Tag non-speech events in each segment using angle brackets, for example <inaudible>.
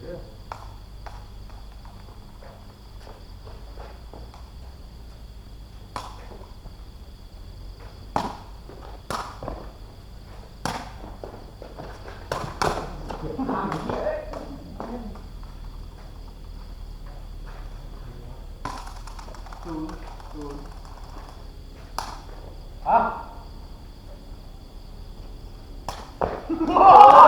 Good. <laughs> Oh! Two,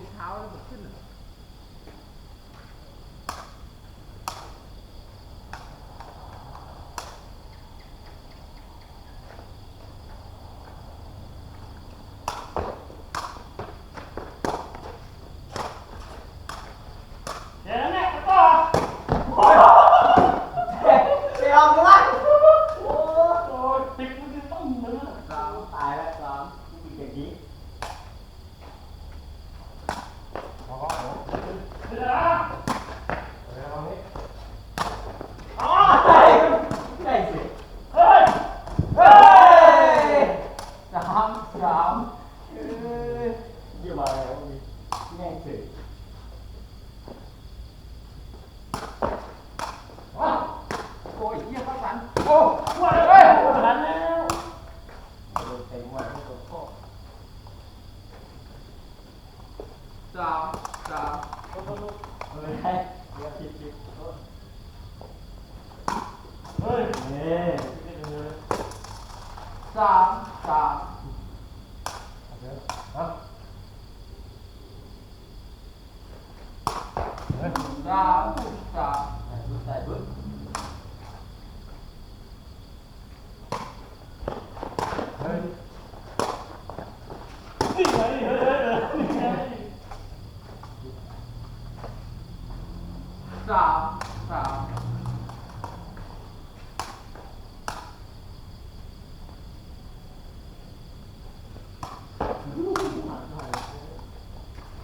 empower the criminal. không thể ôi kia bác bắn ô qua đây ơi bắn nào đường thầy ngoài không có khó sao sao không không không ơi hay thịt thịt thôi ơi nè sao sao Hả? Bravo, bravo. Dai, dai,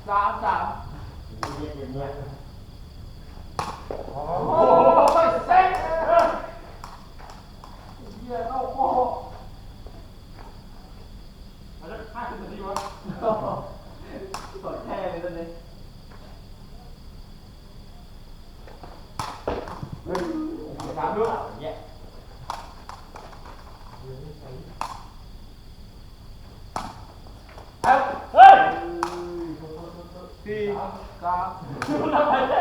Stop, stop. สามลูกอย่างเงี้ยเฮ้ยสี่สามคุณทำอะไร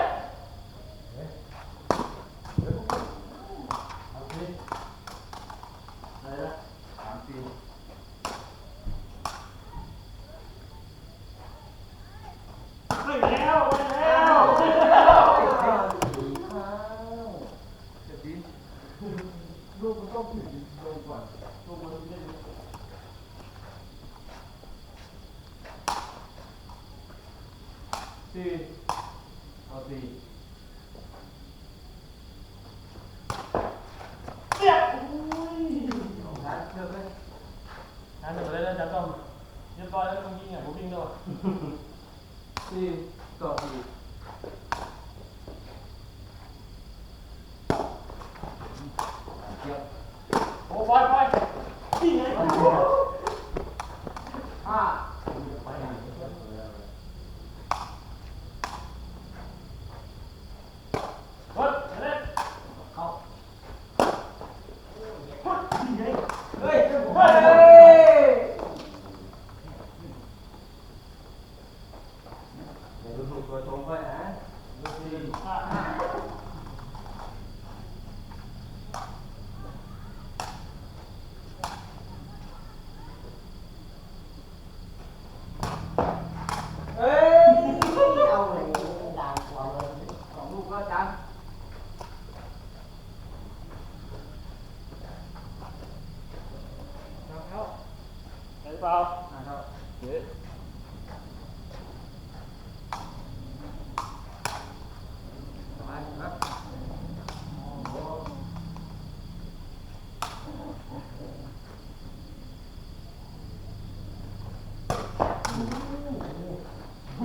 Saya datang, dia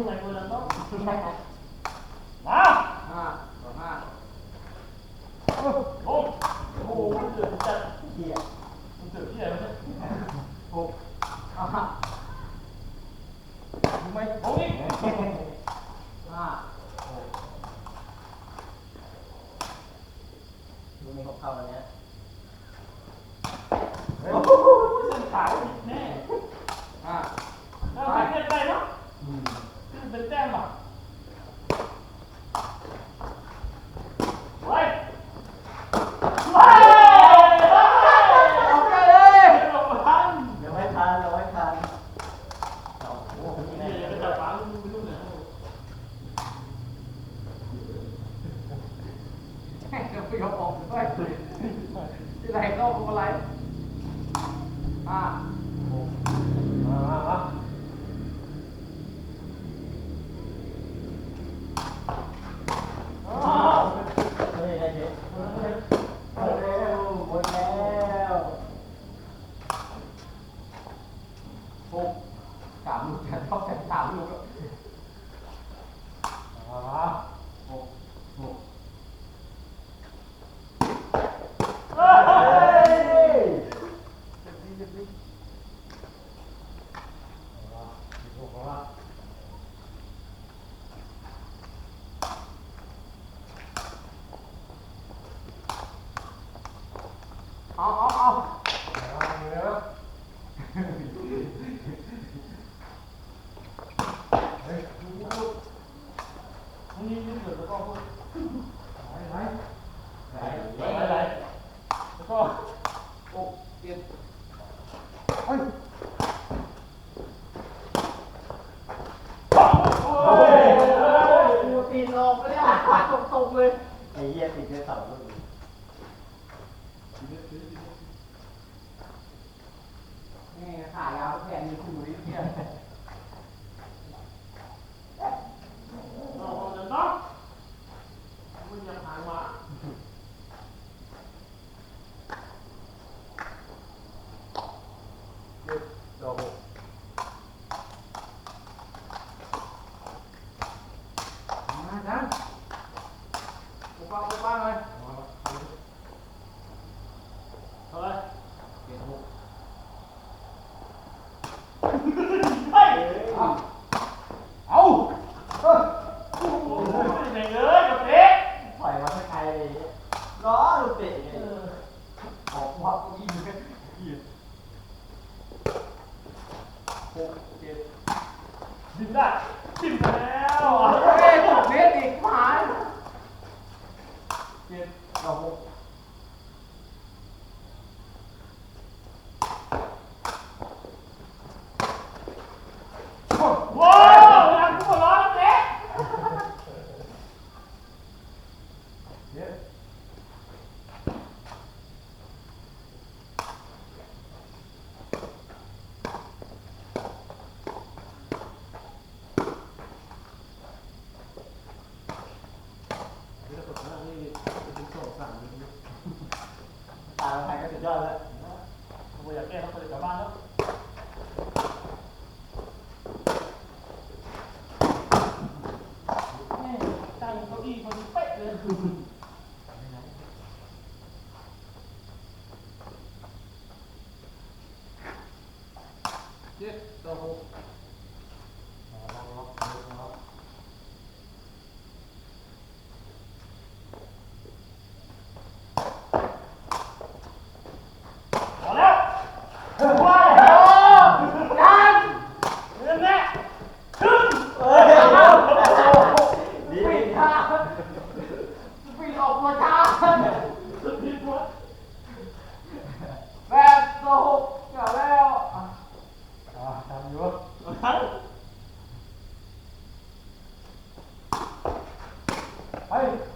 เหมือนโอลาต้มาห้าต่อห้าโอ้โหโหมันเดืดจัเหี้ยมันเดืดที่ไหนวะนี่ยหกห้าทำไมโอ้ยห้าหกดูมีคาบเข้าวันนี้ย alive เอาเอาเอาเดี๋เดูกิดแล้กไหนไหนไหนไกโอ้เยโอ้ยปีนลงเลยตรงๆเลยไอ้เหี้ยติดในเสาลูก Hey,